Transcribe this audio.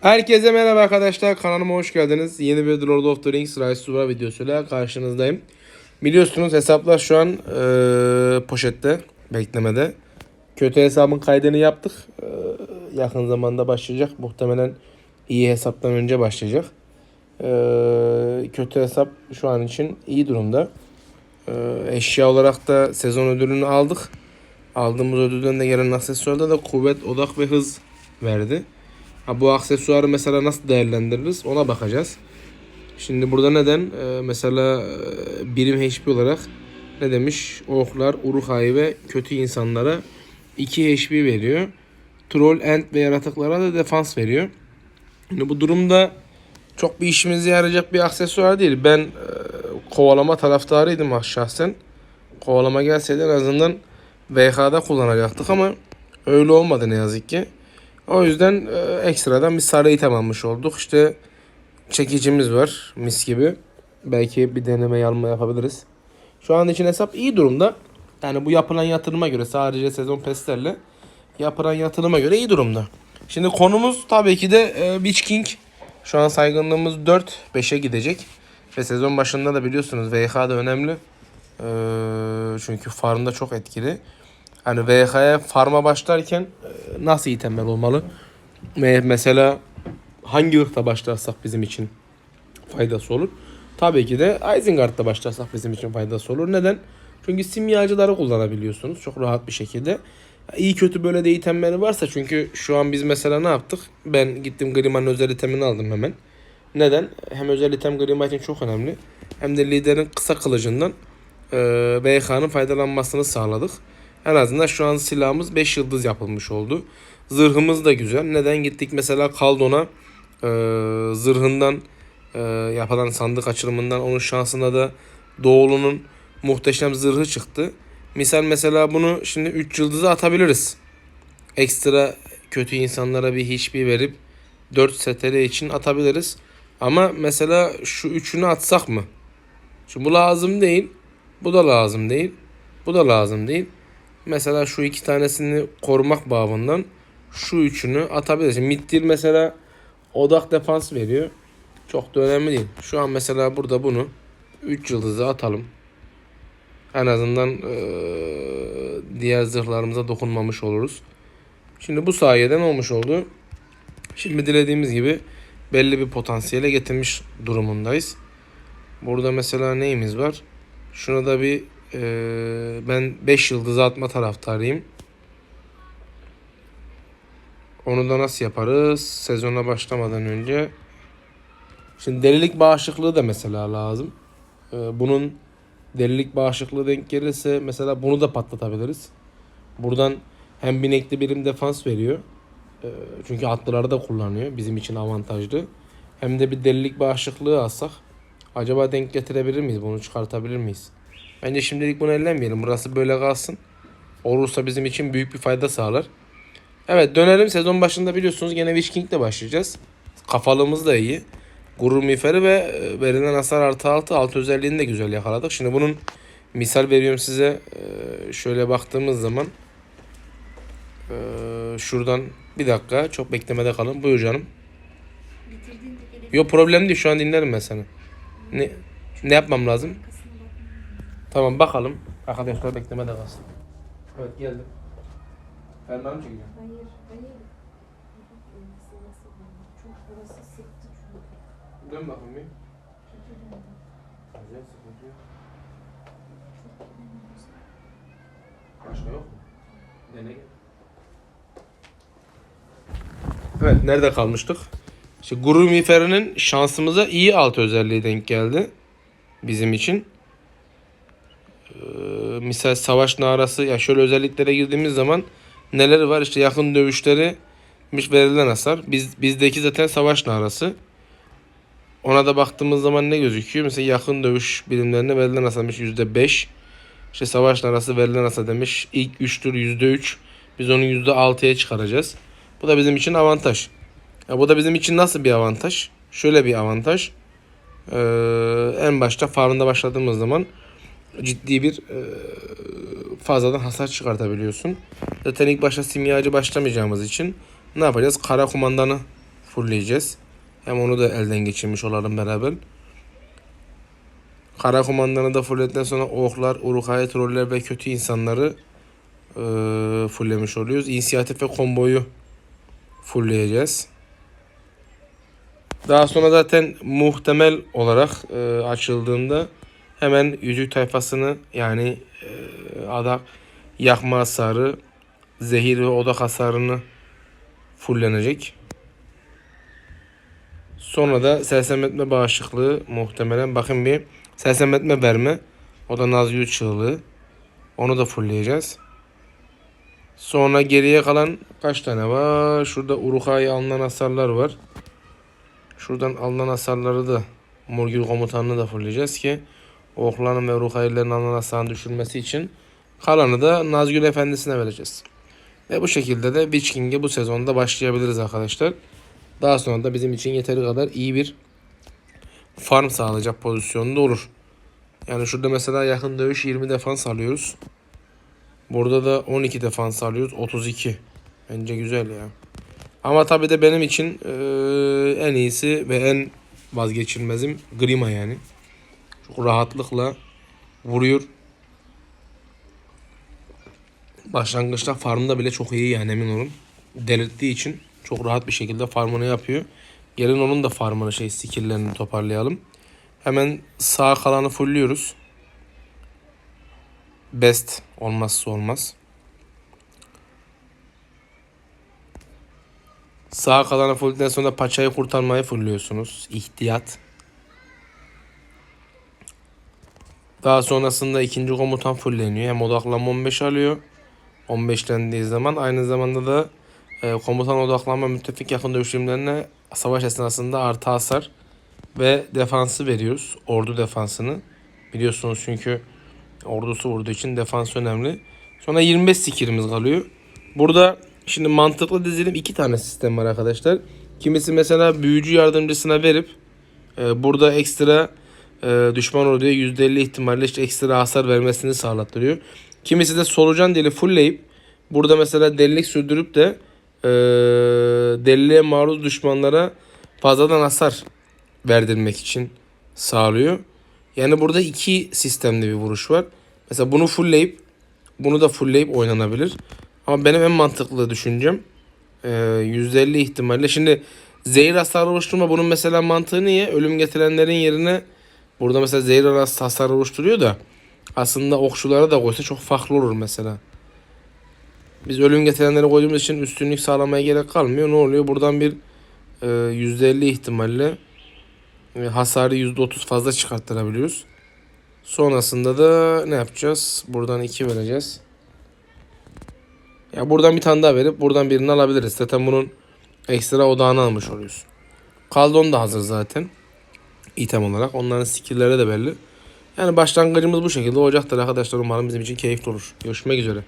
Herkese merhaba arkadaşlar. Kanalıma hoş geldiniz. Yeni bir Lord of the Rings Rise to videosuyla karşınızdayım. Biliyorsunuz hesaplar şu an eee, poşette, beklemede. Kötü hesabın kaydını yaptık. Eee, yakın zamanda başlayacak. Muhtemelen iyi hesaptan önce başlayacak. Eee, kötü hesap şu an için iyi durumda. Eee, eşya olarak da sezon ödülünü aldık. Aldığımız ödülden de gelen aksesuarda da kuvvet, odak ve hız verdi. Ha, bu aksesuarı mesela nasıl değerlendiririz ona bakacağız. Şimdi burada neden? Ee, mesela e, birim HP olarak ne demiş? Orklar, Uruk-hai ve kötü insanlara 2 HP veriyor. Troll, Ent ve yaratıklara da defans veriyor. Şimdi bu durumda çok bir işimize yarayacak bir aksesuar değil. Ben e, kovalama taraftarıydım şahsen. Kovalama gelseydi en azından VK'da kullanacaktık ama öyle olmadı ne yazık ki. O yüzden e, ekstradan bir sarı item almış olduk. İşte çekicimiz var mis gibi. Belki bir deneme yanma yapabiliriz. Şu an için hesap iyi durumda. Yani bu yapılan yatırıma göre sadece sezon peslerle yapılan yatırıma göre iyi durumda. Şimdi konumuz tabii ki de e, Witch King. Şu an saygınlığımız 4-5'e gidecek. Ve sezon başında da biliyorsunuz VH da önemli. E, çünkü farmda çok etkili. Hani VH'ye farma başlarken e, nasıl itemler olmalı? Mesela hangi ırkta başlarsak bizim için faydası olur? Tabii ki de Isengard'da başlarsak bizim için faydası olur. Neden? Çünkü simyacıları kullanabiliyorsunuz çok rahat bir şekilde. İyi kötü böyle de itemleri varsa çünkü şu an biz mesela ne yaptık? Ben gittim Grima'nın özel itemini aldım hemen. Neden? Hem özel item Grima için çok önemli. Hem de liderin kısa kılıcından e, BK'nın faydalanmasını sağladık. En azından şu an silahımız 5 yıldız yapılmış oldu. Zırhımız da güzel. Neden gittik mesela Kaldon'a e, zırhından e, yapılan sandık açılımından onun şansına da Doğulu'nun muhteşem zırhı çıktı. Misal mesela bunu şimdi 3 yıldızı atabiliriz. Ekstra kötü insanlara bir hiçbir verip 4 STR için atabiliriz. Ama mesela şu üçünü atsak mı? Şimdi bu lazım değil. Bu da lazım değil. Bu da lazım değil. Mesela şu iki tanesini korumak babından şu üçünü atabiliriz. Şimdi Mittil mesela odak defans veriyor. Çok da önemli değil. Şu an mesela burada bunu 3 yıldızı atalım. En azından eee, diğer zırhlarımıza dokunmamış oluruz. Şimdi bu sayede ne olmuş oldu? Şimdi dilediğimiz gibi belli bir potansiyele getirmiş durumundayız. Burada mesela neyimiz var? Şuna da bir eee, ben 5 yıldızı atma taraftarıyım. Onu da nasıl yaparız? Sezona başlamadan önce. Şimdi delilik bağışıklığı da mesela lazım. Ee, bunun delilik bağışıklığı denk gelirse mesela bunu da patlatabiliriz. Buradan hem binekli birim defans veriyor. Ee, çünkü atlıları da kullanıyor. Bizim için avantajlı. Hem de bir delilik bağışıklığı alsak. Acaba denk getirebilir miyiz? Bunu çıkartabilir miyiz? Bence şimdilik bunu ellemeyelim. Burası böyle kalsın. Olursa bizim için büyük bir fayda sağlar. Evet dönelim. Sezon başında biliyorsunuz gene Witch King'le başlayacağız. Kafalığımız da iyi. Gurur miferi ve e, verilen hasar artı altı alt özelliğini de güzel yakaladık. Şimdi bunun misal veriyorum size. E, Şöyle baktığımız zaman e, şuradan bir dakika çok beklemede kalın. Buyur canım. Yok problem değil şu an dinlerim ben seni. Ne, ne yapmam lazım? Tamam bakalım. Arkadaşlar beklemede kalsın. Evet geldim. Ferman mı çekiyor? Hayır, hayır. Çok burası sıktı çünkü. Dön bakayım bir. Güzel sıkıntı yok. Başka yok mu? Dene gel. Evet nerede kalmıştık? İşte gurur miğferinin şansımıza iyi alt özelliği denk geldi. Bizim için. Misal savaş narası ya şöyle özelliklere girdiğimiz zaman neler var? İşte yakın dövüşleri verilen hasar. Biz bizdeki zaten savaş narası. Ona da baktığımız zaman ne gözüküyor? Mesela yakın dövüş birimlerine verilen hasarmış %5. İşte savaş narası verilen hasar demiş. İlk 3 tur %3. Biz onu %6'ya çıkaracağız. Bu da bizim için avantaj. Ya bu da bizim için nasıl bir avantaj? Şöyle bir avantaj. Ee, en başta farmda başladığımız zaman ciddi bir e, fazladan hasar çıkartabiliyorsun. Zaten ilk başta simyacı başlamayacağımız için ne yapacağız? Kara kumandanı fullleyeceğiz. Hem onu da elden geçirmiş olalım beraber. Kara kumandanı da fullledikten sonra oklar, urukaya troller ve kötü insanları e, fulllemiş oluyoruz. İnisiyatif ve komboyu fullleyeceğiz. Daha sonra zaten muhtemel olarak e, açıldığında hemen yüzük tayfasını yani e, adak yakma hasarı, zehir ve odak hasarını fullenecek. Sonra da sersemletme bağışıklığı muhtemelen bakın bir sersemletme verme. O da Nazgül çığlığı. Onu da fullleyeceğiz. Sonra geriye kalan kaç tane var? Şurada Urukay'a alınan hasarlar var. Şuradan alınan hasarları da Morgül komutanını da fullleyeceğiz ki Oklan'ın ve Urukay'ların alınan hasarını düşürmesi için kalanı da Nazgül Efendisi'ne vereceğiz. Ve bu şekilde de Witch King'e bu sezonda başlayabiliriz arkadaşlar. Daha sonra da bizim için yeteri kadar iyi bir farm sağlayacak pozisyonda olur. Yani şurada mesela yakın dövüş 20 defans alıyoruz. Burada da 12 defans alıyoruz. 32. Bence güzel ya. Ama tabi de benim için eee, en iyisi ve en vazgeçilmezim Grima yani. Çok rahatlıkla vuruyor. Başlangıçta farmda bile çok iyi yani emin olun. Delirttiği için çok rahat bir şekilde farmını yapıyor. Gelin onun da farmını şey skill'lerini toparlayalım. Hemen sağ kalanı fullliyoruz. Best olmazsa olmaz. Sağ kalanı fulldikten sonra paçayı kurtarmayı fullliyorsunuz. İhtiyat. Daha sonrasında ikinci komutan fullleniyor. Hem odaklanma 15 alıyor. 15'lendiği zaman aynı zamanda da e, komutan odaklanma müttefik yakın dövüşümlerine savaş esnasında artı hasar ve defansı veriyoruz. Ordu defansını. Biliyorsunuz çünkü ordusu vurduğu için defans önemli. Sonra 25 skillimiz kalıyor. Burada şimdi mantıklı dizilim iki tane sistem var arkadaşlar. Kimisi mesela büyücü yardımcısına verip e, burada ekstra e, düşman orduya %50 ihtimalle işte ekstra hasar vermesini sağlattırıyor. Kimisi de solucan deli fullleyip burada mesela delilik sürdürüp de e, deliliğe maruz düşmanlara fazladan hasar verdirmek için sağlıyor. Yani burada iki sistemde bir vuruş var. Mesela bunu fullleyip bunu da fullleyip oynanabilir. Ama benim en mantıklı düşüncem e, %50 ihtimalle. Şimdi zehir hasarı oluşturma bunun mesela mantığı niye? Ölüm getirenlerin yerine burada mesela zehir hasarı oluşturuyor da aslında okçulara da koysa çok farklı olur mesela. Biz ölüm getirenleri koyduğumuz için üstünlük sağlamaya gerek kalmıyor. Ne oluyor? Buradan bir e, %50 ihtimalle e, hasarı %30 fazla çıkarttırabiliyoruz. Sonrasında da ne yapacağız? Buradan 2 vereceğiz. Ya buradan bir tane daha verip buradan birini alabiliriz. Zaten bunun ekstra odağını almış oluyoruz. Kaldon da hazır zaten. İtem olarak. Onların skill'leri de belli. Yani başlangıcımız bu şekilde olacaktır arkadaşlar. Umarım bizim için keyifli olur. Görüşmek üzere.